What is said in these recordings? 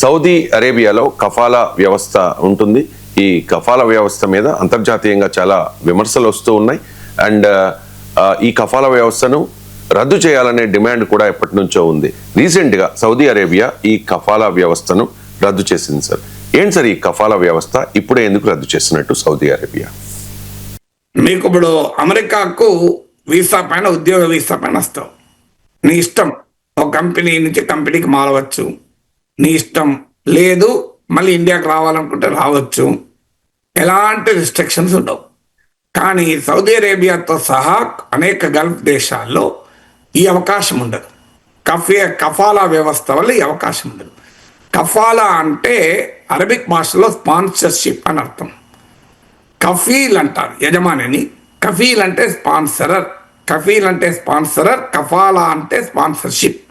Saudi అరేబియాలో కఫాలా వ్యవస్థ ఉంటుంది. ఈ కఫాలా వ్యవస్థ మీద అంతర్జాతీయంగా చాలా విమర్శలు వస్తూ ఉన్నాయి. అండ్ ఈ కఫాలా వ్యవస్థను రద్దు చేయాలనే డిమాండ్ కూడా ఎప్పటి నుంచో ఉంది. రీసెంట్గా సౌదీ అరేబియా ఈ కఫాలా వ్యవస్థను రద్దు చేసింది సార్. ఏంటి సార్ ఈ కఫాలా వ్యవస్థ? ఇప్పుడే ఎందుకు రద్దు చేసినట్టు సౌదీ అరేబియా? మీకు ఇప్పుడు అమెరికాకు వీసా పైన ఉద్యోగ వీసా పైన వస్తావు. నీ ఇష్టం. ఒక కంపెనీ నుంచి కంపెనీకి మారవచ్చు. నీ ఇష్టం లేదు మళ్ళీ ఇండియాకి రావాలనుకుంటే రావచ్చు. ఎలాంటి రిస్ట్రిక్షన్స్ ఉండవు. కానీ సౌదీ అరేబియాతో సహా అనేక గల్ఫ్ దేశాల్లో ఈ అవకాశం ఉండదు. కఫే కఫాలా వ్యవస్థ వల్ల ఈ అవకాశం ఉండదు. కఫాలా అంటే అరబిక్ భాషలో స్పాన్సర్షిప్ అని అర్థం. కఫీల్ అంటారు యజమానిని. కఫీల్ అంటే స్పాన్సరర్ కఫీల్ అంటే స్పాన్సరర్ కఫాలా అంటే స్పాన్సర్షిప్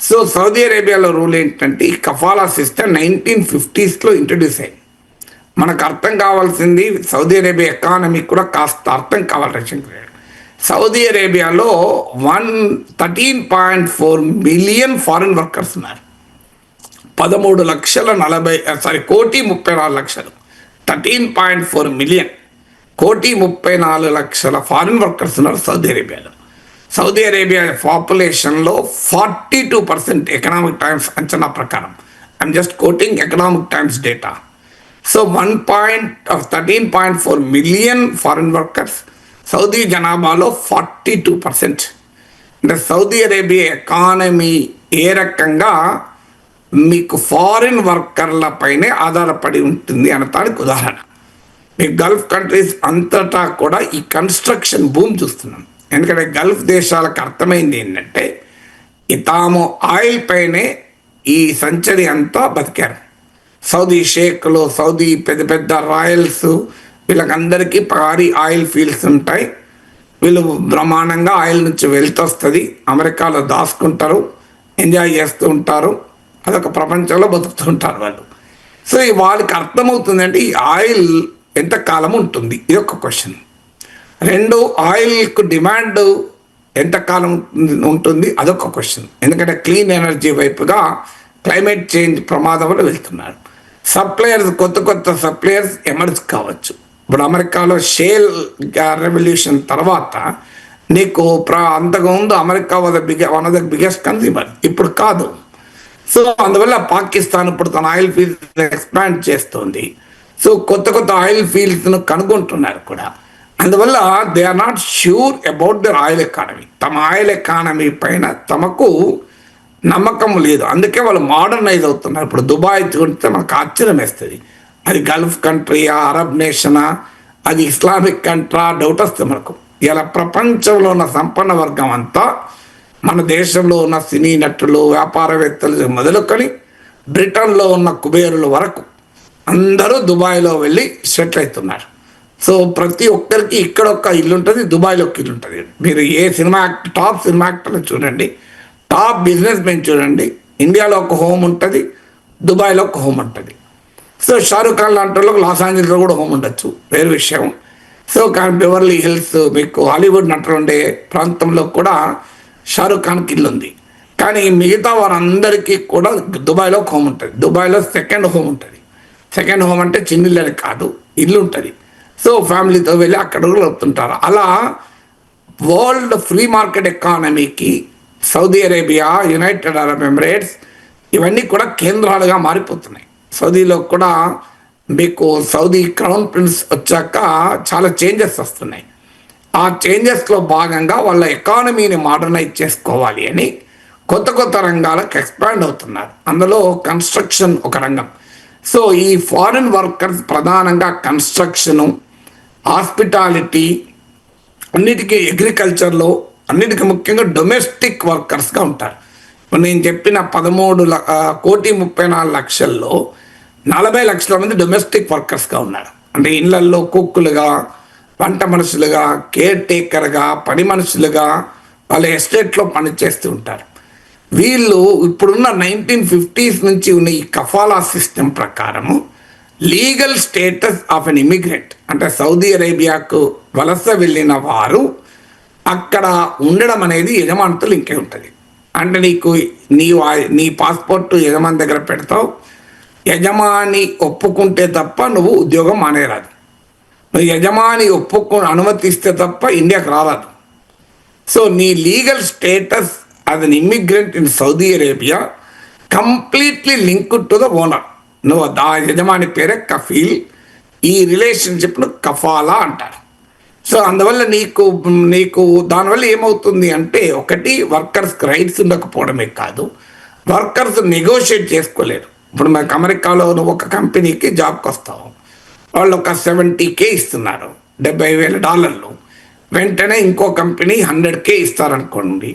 సో సౌదీ అరేబియాలో రూల్ ఏంటంటే ఈ కఫాలా సిస్టమ్ నైన్టీన్ ఫిఫ్టీస్లో ఇంట్రడ్యూస్ అయింది మనకు అర్థం కావాల్సింది సౌదీ అరేబియా ఎకానమీ కూడా కాస్త అర్థం కావాలి రచన సౌదీ అరేబియాలో one thirteen point four million foreign workers ఉన్నారు. పదమూడు లక్షల నలభై సారీ కోటి ముప్పై నాలుగు లక్షలు. థర్టీన్ పాయింట్ ఫోర్ మిలియన్ కోటి ముప్పై నాలుగు లక్షల ఫారిన్ వర్కర్స్ ఉన్నారు సౌదీ అరేబియాలో. Saudi Arabia పాపులేషన్లో forty two percent Economic Times అంచనా ప్రకారం. I'm just quoting Economic Times data so one point thirteen point four million foreign workers Saudi జనాభాలో ఫార్టీ టూ పర్సెంట్ అంటే సౌదీ అరేబియా ఎకానమీ ఏ రకంగా మీకు foreign వర్కర్లపైనే ఆధారపడి ఉంటుంది అనటానికి ఉదాహరణ. మీ గల్ఫ్ కంట్రీస్ అంతటా కూడా ఈ కన్స్ట్రక్షన్ భూమి చూస్తున్నాం. ఎందుకంటే గల్ఫ్ దేశాలకు అర్థమైంది ఏంటంటే ఈ తాము ఆయిల్ పైనే ఈ సంచరి అంతా బతికారు. సౌదీ షేక్లు సౌదీ పెద్ద పెద్ద రాయల్స్ వీళ్ళకందరికీ భారీ ఆయిల్ ఫీల్డ్స్ ఉంటాయి. వీళ్ళు బ్రహ్మాండంగా ఆయిల్ నుంచి వెళ్తొస్తుంది. అమెరికాలో దాచుకుంటారు ఎంజాయ్ చేస్తూ ఉంటారు. అదొక ప్రపంచంలో బతుకుతుంటారు వాళ్ళు. సో వాళ్ళకి అర్థమవుతుందంటే ఈ ఆయిల్ ఎంత కాలం ఉంటుంది? ఇది ఒక క్వశ్చన్. రెండు ఆయిల్కు డిమాండ్ ఎంతకాలం ఉంటుంది? అదొక క్వశ్చన్. ఎందుకంటే క్లీన్ ఎనర్జీ వైపుగా క్లైమేట్ చేంజ్ ప్రమాదంలో వెళ్తున్నారు. సప్లయర్స్ కొత్త కొత్త సప్లయర్స్ ఎమర్జ్ కావచ్చు. ఇప్పుడు అమెరికాలో షేల్ రెవల్యూషన్ తర్వాత నీకు ప్రా అంతకుముందు అమెరికా వద big one of the biggest consumer. ఇప్పుడు కాదు. సో అందువల్ల పాకిస్తాన్ ఇప్పుడు తన ఆయిల్ ఫీల్డ్స్ ఎక్స్పాండ్ చేస్తుంది. సో కొత్త కొత్త ఆయిల్ ఫీల్డ్స్ను కనుగొంటున్నారు కూడా. అందువల్ల they are not sure about their oil economy తమ ఆయిల్ ఎకానమీ పైన తమకు నమ్మకం లేదు. అందుకే వాళ్ళు మోడర్నైజ్ అవుతున్నారు. ఇప్పుడు దుబాయ్ చూస్తే మనకు ఆశ్చర్యం వేస్తుంది. అది గల్ఫ్ కంట్రీయా అరబ్ నేషనా అది ఇస్లామిక్ కంట్రా డౌట్ వస్తుంది మనకు. ఇలా ప్రపంచంలో ఉన్న సంపన్న వర్గం అంతా మన దేశంలో ఉన్న సినీ నటులు వ్యాపారవేత్తలు మొదలుకొని బ్రిటన్లో ఉన్న కుబేరుల వరకు అందరూ దుబాయ్లో వెళ్ళి సెటిల్ అవుతున్నారు. సో ప్రతి ఒక్కరికి ఇక్కడ ఒక ఇల్లు ఉంటుంది దుబాయ్లో ఒక ఇల్లు ఉంటుంది మీరు ఏ సినిమా యాక్టర్ టాప్ సినిమా యాక్టర్ని చూడండి టాప్ బిజినెస్ మెన్ చూడండి ఇండియాలో ఒక హోమ్ ఉంటుంది దుబాయ్లో ఒక హోమ్ ఉంటుంది. సో షారుఖ్ ఖాన్ లాంటి వాళ్ళకి లాస్ ఏంజల్స్లో కూడా హోమ్ ఉండొచ్చు వేరే విషయం. సో కానీ బెవర్లీ హిల్స్ మీకు హాలీవుడ్ నటులు ఉండే ప్రాంతంలో కూడా షారుఖ్ ఖాన్కి ఇల్లు ఉంది. కానీ మిగతా వారందరికీ కూడా దుబాయ్లో ఒక హోమ్ ఉంటుంది దుబాయ్లో సెకండ్ హోమ్ ఉంటుంది. సెకండ్ హోమ్ అంటే చిన్నిల్లు కాదు ఇల్లు ఉంటుంది సో ఫ్యామిలీతో వెళ్ళి అక్కడ కూడా వెళ్తుంటారు అలా వరల్డ్ ఫ్రీ మార్కెట్ ఎకానమీకి Saudi Arabia United Arab Emirates ఇవన్నీ కూడా కేంద్రాలుగా మారిపోతున్నాయి. సౌదీలో కూడా మీకు సౌదీ క్రౌన్ ప్రిన్స్ వచ్చాక చాలా చేంజెస్ వస్తున్నాయి. ఆ చేంజెస్లో భాగంగా వాళ్ళ ఎకానమీని మోడర్నైజ్ చేసుకోవాలి అని కొత్త కొత్త రంగాలకు ఎక్స్పాండ్ అవుతున్నారు. అందులో కన్స్ట్రక్షన్ ఒక రంగం. సో ఈ ఫారిన్ వర్కర్స్ ప్రధానంగా కన్స్ట్రక్షను హాస్పిటాలిటీ అన్నిటికీ అగ్రికల్చర్లో అన్నిటికీ ముఖ్యంగా డొమెస్టిక్ వర్కర్స్గా ఉంటారు. ఇప్పుడు నేను చెప్పిన పదమూడు కోటి ముప్పై నాలుగు లక్షల్లో నలభై లక్షల మంది డొమెస్టిక్ వర్కర్స్గా ఉన్నారు. అంటే ఇళ్ళల్లో కుక్కులుగా వంట మనుషులుగా కేర్ టేకర్గా పని మనుషులుగా వాళ్ళ ఎస్టేట్లో పనిచేస్తూ ఉంటారు. వీళ్ళు ఇప్పుడున్న నైన్టీన్ ఫిఫ్టీస్ నుంచి ఉన్న ఈ కఫాలా సిస్టమ్ ప్రకారము legal status of an immigrant. అంటే సౌదీ అరేబియాకు వలస వెళ్ళిన వారు అక్కడ ఉండడం అనేది యజమానుతులు ఇంకే ఉంటుంది. అంటే నీకు నీ నీ పాస్పోర్ట్ యజమాని దగ్గర పెడతావు. యజమాని ఒప్పుకుంటే తప్ప నువ్వు ఉద్యోగం మానేరాదు. నువ్వు యజమాని ఒప్పుకు అనుమతిస్తే తప్ప ఇండియాకి రారాదు. సో నీ legal status as an immigrant in Saudi Arabia completely linked to the owner. నువ్వు దా యజమాని పేరే కఫీల్ ఈ రిలేషన్షిప్ను కఫాలా అంటారు. సో అందువల్ల నీకు నీకు దానివల్ల ఏమవుతుంది అంటే ఒకటి వర్కర్స్కి రైట్స్ ఉండకపోవడమే కాదు వర్కర్స్ నెగోషియేట్ చేసుకోలేరు. ఇప్పుడు మనకు అమెరికాలో నువ్వు ఒక కంపెనీకి జాబ్కి వస్తావు. వాళ్ళు ఒక సెవెంటీ కే ఇస్తున్నారు డెబ్బై వేల డాలర్లు. వెంటనే ఇంకో కంపెనీ హండ్రెడ్ కే ఇస్తారనుకోండి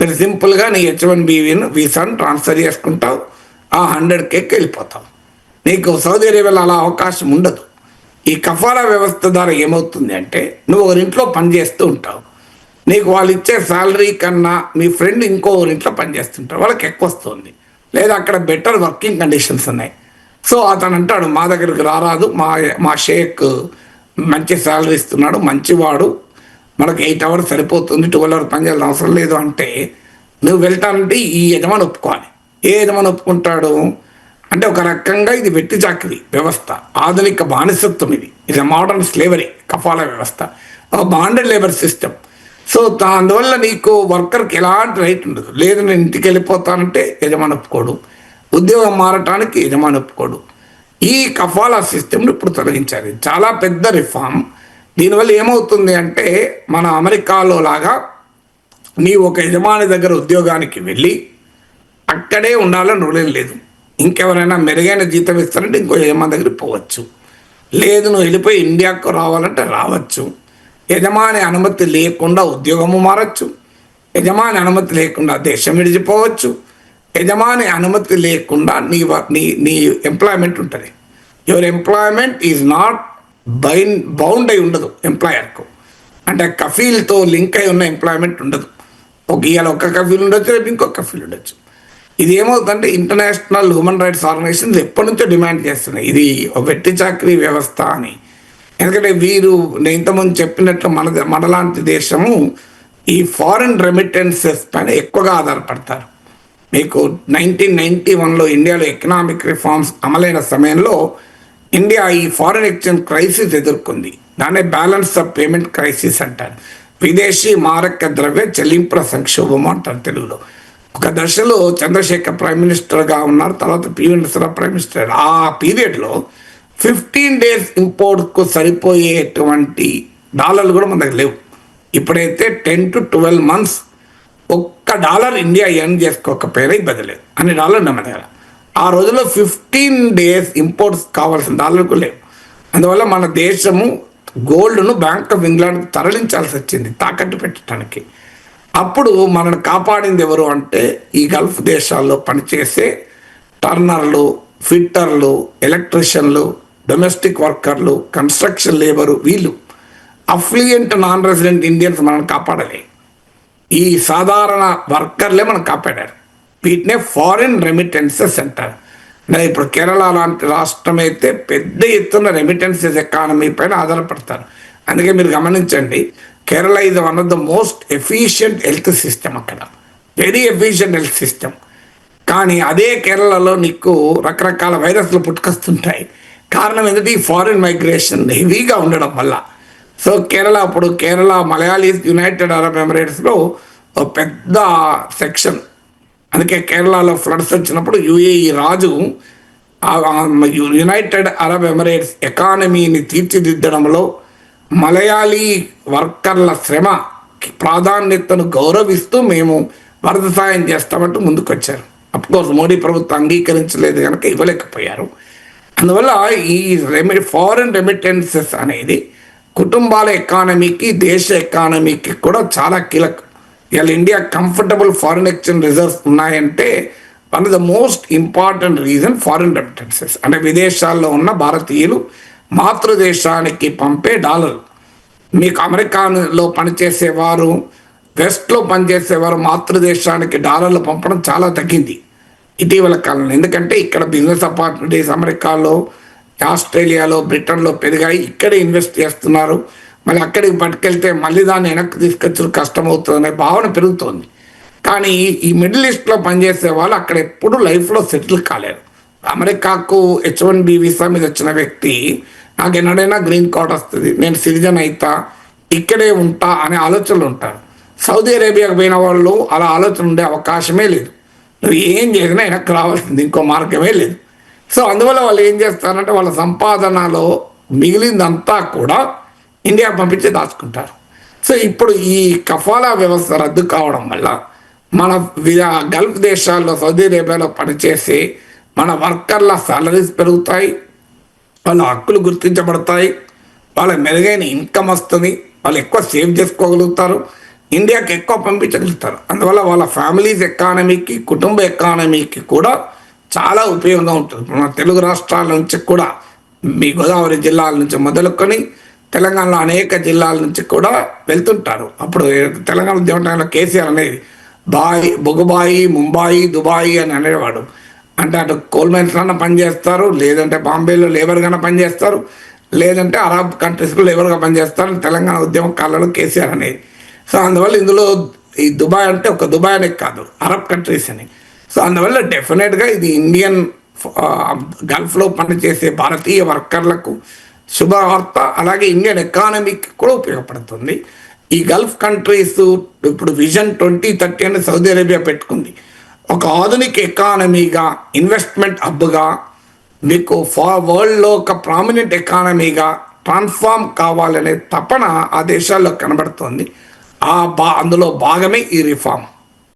మీరు సింపుల్గా నీ హెచ్ వన్ బీవీను వీసాను ట్రాన్స్ఫర్ చేసుకుంటావు ఆ హండ్రెడ్ కేకి వెళ్ళిపోతావు. నీకు సౌదీ అరేబియాలో అలా అవకాశం ఉండదు. ఈ కఫారా వ్యవస్థ ద్వారా ఏమవుతుంది అంటే నువ్వు ఒకరింట్లో పనిచేస్తూ ఉంటావు. నీకు వాళ్ళు ఇచ్చే శాలరీ కన్నా మీ ఫ్రెండ్ ఇంకో ఇంట్లో పనిచేస్తుంటారు వాళ్ళకి ఎక్కువ వస్తుంది. లేదా అక్కడ బెటర్ వర్కింగ్ కండిషన్స్ ఉన్నాయి. సో అతను అంటాడు మా దగ్గరికి రారాదు. మా మా షేక్ మంచి శాలరీ ఇస్తున్నాడు మంచివాడు. మనకు ఎయిట్ అవర్స్ సరిపోతుంది ట్వెల్వ్ అవర్స్ పని చేయాల్సిన అవసరం లేదు అంటే నువ్వు వెళ్తానంటే ఈ యజమాని ఒప్పుకోవాలి. ఏ యజమాని ఒప్పుకుంటాడు? అంటే ఒక రకంగా ఇది వెట్టి చాకిరి వ్యవస్థ. ఆధునిక బానిసత్వం ఇది. ఇది మోడర్న్ స్లేవరీ కఫాల వ్యవస్థ. ఒక బాండెడ్ లేబర్ సిస్టమ్ సో అందువల్ల నీకు వర్కర్కి ఎలాంటి రైట్ ఉండదు. లేదు నేను ఇంటికి వెళ్ళిపోతానంటే యజమాని ఒప్పుకోడు. ఉద్యోగం మారటానికి యజమాని ఒప్పుకోడు. ఈ కఫాలా సిస్టమ్ని ఇప్పుడు తొలగించాలి చాలా పెద్ద రిఫార్మ్ దీనివల్ల ఏమవుతుంది అంటే మన అమెరికాలో లాగా నీ ఒక యజమాని దగ్గర ఉద్యోగానికి వెళ్ళి అక్కడే ఉండాలని రూలేం లేదు. ఇంకెవరైనా మెరుగైన జీతం ఇస్తారంటే ఇంకో యజమాని దగ్గర పోవచ్చు. లేదు నువ్వు వెళ్ళిపోయి ఇండియాకు రావాలంటే రావచ్చు. యజమాని అనుమతి లేకుండా ఉద్యోగము మారచ్చు. యజమాని అనుమతి లేకుండా దేశం విడిచిపోవచ్చు. యజమాని అనుమతి లేకుండా నీ నీ నీ ఎంప్లాయ్మెంట్ ఉంటుంది. Your employment is not bind bound అయి ఉండదు ఎంప్లాయర్కు అంటే కఫీల్తో లింక్ అయి ఉన్న ఎంప్లాయ్మెంట్ ఉండదు. ఒక ఇవాళ ఒక కఫీల్ ఉండొచ్చు రేపు ఇంకొక కఫీల్ ఉండొచ్చు. ఇది ఏమవుతుందంటే ఇంటర్నేషనల్ హ్యూమన్ రైట్స్ ఆర్గనైజేషన్స్ ఎప్పటి నుంచో డిమాండ్ చేస్తున్నాయి. ఇది ఒక వెట్టి చాకరీ వ్యవస్థ అని. ఎందుకంటే వీరు నేను ఇంతకుముందు చెప్పినట్లు మన మనలాంటి దేశము ఈ ఫారిన్ రెమిటెన్సెస్ పైన ఎక్కువగా ఆధారపడతారు. మీకు నైన్టీన్ నైన్టీ వన్లో ఇండియాలో ఎకనామిక్ రిఫార్మ్స్ అమలైన సమయంలో ఇండియా ఈ ఫారిన్ ఎక్స్చేంజ్ క్రైసిస్ ఎదుర్కొంది. దాన్నే బ్యాలెన్స్ ఆఫ్ పేమెంట్ క్రైసిస్ అంటారు. విదేశీ మారక ద్రవ్య చెల్లింపుల సంక్షోభం అంటారు తెలుగులో. ఒక దశలో చంద్రశేఖర్ ప్రైమ్ మినిస్టర్గా ఉన్నారు తర్వాత పివి నరసింహరావు ప్రైమ్ మినిస్టర్. ఆ పీరియడ్లో ఫిఫ్టీన్ డేస్ ఇంపోర్ట్కు సరిపోయేటువంటి డాలర్లు కూడా మన దగ్గర లేవు. ఇప్పుడైతే టెన్ టు ట్వెల్వ్ మంత్స్ ఒక్క డాలర్ ఇండియా ఎర్న్ చేసుకోకపోయినా ఇబ్బంది లేదు. అన్ని డాలర్ మన దగ్గర. ఆ రోజుల్లో ఫిఫ్టీన్ డేస్ ఇంపోర్ట్స్ కావాల్సిన డాలర్కు లేవు. అందువల్ల మన దేశము గోల్డ్ను బ్యాంక్ ఆఫ్ ఇంగ్లాండ్కి తరలించాల్సి వచ్చింది తాకట్టు పెట్టడానికి. అప్పుడు మనల్ని కాపాడింది ఎవరు అంటే ఈ గల్ఫ్ దేశాల్లో పనిచేసే టర్నర్లు ఫిట్టర్లు ఎలక్ట్రీషియన్లు డొమెస్టిక్ వర్కర్లు కన్స్ట్రక్షన్ లేబరు వీళ్ళు. అఫ్లియంట్ నాన్ రెసిడెంట్ ఇండియన్స్ మనల్ని కాపాడలే. ఈ సాధారణ వర్కర్లే మనం కాపాడారు. వీటినే ఫారిన్ రెమిటెన్సెస్ అంటారు మరి ఇప్పుడు కేరళ లాంటి రాష్ట్రం అయితే పెద్ద ఎత్తున రెమిటెన్సెస్ ఎకానమీ పైన ఆధారపడతారు. అందుకే మీరు గమనించండి కేరళ ఇది one of the most efficient health system అక్కడ. వెరీ ఎఫిషియంట్ హెల్త్ సిస్టమ్ కానీ అదే కేరళలో నీకు రకరకాల వైరస్లు పుట్టుకొస్తుంటాయి. కారణం ఏంటంటే ఈ ఫారిన్ మైగ్రేషన్ హెవీగా ఉండడం వల్ల. సో కేరళ అప్పుడు కేరళ మలయాళీస్ యునైటెడ్ అరబ్ ఎమిరేట్స్లో ఒక పెద్ద సెక్షన్ అందుకే కేరళలో ఫ్లడ్స్ వచ్చినప్పుడు యుఏఈ రాజు యునైటెడ్ అరబ్ ఎమిరేట్స్ ఎకానమీని తీర్చిదిద్దడంలో మలయాళీ వర్కర్ల శ్రమ ప్రాధాన్యతను గౌరవిస్తూ మేము వరద సాయం చేస్తామంటూ ముందుకొచ్చారు. అఫ్కోర్స్ మోడీ ప్రభుత్వం అంగీకరించలేదు కనుక ఇవ్వలేకపోయారు. అందువల్ల ఈ రెమి ఫారిన్ రెమిటెన్సెస్ అనేది కుటుంబాల ఎకానమీకి దేశ ఎకానమీకి కూడా చాలా కీలకం. ఇవాళ India comfortable foreign exchange reserves ఉన్నాయంటే one of the most important reason foreign remittances అంటే విదేశాల్లో ఉన్న భారతీయులు మాతృదేశానికి పంపే డాలర్. మీకు అమెరికాలో పనిచేసేవారు వెస్ట్లో పనిచేసేవారు మాతృదేశానికి డాలర్లు పంపడం చాలా తగ్గింది ఇటీవల కాలంలో. ఎందుకంటే ఇక్కడ బిజినెస్ ఆపర్చునిటీస్ అమెరికాలో ఆస్ట్రేలియాలో బ్రిటన్లో పెరిగాయి. ఇక్కడే ఇన్వెస్ట్ చేస్తున్నారు. మళ్ళీ అక్కడికి పట్టుకెళ్తే మళ్ళీ దాన్ని వెనక్కి తీసుకొచ్చిన కష్టం అవుతుందనే అనే భావన పెరుగుతోంది. కానీ ఈ మిడిల్ ఈస్ట్లో పనిచేసే వాళ్ళు అక్కడ ఎప్పుడు లైఫ్లో సెటిల్ కాలేరు అమెరికాకు హెచ్ వన్ బి వీసా మీద వచ్చిన వ్యక్తి నాకు ఎన్నడైనా గ్రీన్ కార్డ్ వస్తుంది. నేను సిటిజన్ అవుతా ఇక్కడే ఉంటా అనే ఆలోచనలు ఉంటారు సౌదీ అరేబియాకు పోయిన వాళ్ళు అలా ఆలోచన ఉండే అవకాశమే లేదు. నువ్వు ఏం చేసినా వెనక్కి రావాల్సింది ఇంకో మార్గమే లేదు. సో అందువల్ల వాళ్ళు ఏం చేస్తారంటే వాళ్ళ సంపాదనలో మిగిలిందంతా కూడా ఇండియా పంపించి దాచుకుంటారు. సో ఇప్పుడు ఈ కఫాలా వ్యవస్థ రద్దు కావడం వల్ల మన గల్ఫ్ దేశాల్లో సౌదీ అరేబియాలో పనిచేసి మన వర్కర్ల సాలరీస్ పెరుగుతాయి వాళ్ళ హక్కులు గుర్తించబడతాయి వాళ్ళ మెరుగైన ఇన్కమ్ వస్తుంది వాళ్ళు ఎక్కువ సేవ్ చేసుకోగలుగుతారు ఇండియాకి ఎక్కువ పంపించగలుగుతారు. అందువల్ల వాళ్ళ ఫ్యామిలీస్ ఎకానమీకి కుటుంబ ఎకానమీకి కూడా చాలా ఉపయోగంగా ఉంటుంది. మన తెలుగు రాష్ట్రాల నుంచి కూడా మీ గోదావరి జిల్లాల నుంచి మొదలుకొని తెలంగాణలో అనేక జిల్లాల నుంచి కూడా వెళ్తుంటారు. అప్పుడు తెలంగాణ ఉద్యమ కేసీఆర్ అనేది బాయి బొగుబాయి ముంబాయి దుబాయి అని అనేవాడు. అంటే అటు కోల్ మైన్స్లో పనిచేస్తారు లేదంటే బాంబేలో లేబర్గానే పనిచేస్తారు లేదంటే అరబ్ కంట్రీస్లో లేబర్గా పనిచేస్తారు తెలంగాణ ఉద్యమ కాలంలో కేసీఆర్ అనేది. సో అందువల్ల ఇందులో ఈ దుబాయ్ అంటే ఒక దుబాయ్ అనే కాదు అరబ్ కంట్రీస్ అని. సో అందువల్ల డెఫినెట్గా ఇది ఇండియన్ ఆ, గల్ఫ్లో పనిచేసే భారతీయ వర్కర్లకు శుభవార్త అలాగే ఇండియన్ ఎకానమీకి కూడా ఉపయోగపడుతుంది. ఈ గల్ఫ్ కంట్రీస్ ఇప్పుడు విజన్ ట్వంటీ థర్టీ అని సౌదీ అరేబియా పెట్టుకుంది. ఒక ఆధునిక ఎకానమీగా ఇన్వెస్ట్మెంట్ హబ్గా మీకు ఫా వరల్డ్లో ఒక ప్రామినెంట్ ఎకానమీగా ట్రాన్స్ఫార్మ్ కావాలనే తపన ఆ దేశాల్లో కనబడుతోంది. ఆ బా అందులో భాగమే ఈ రిఫార్మ్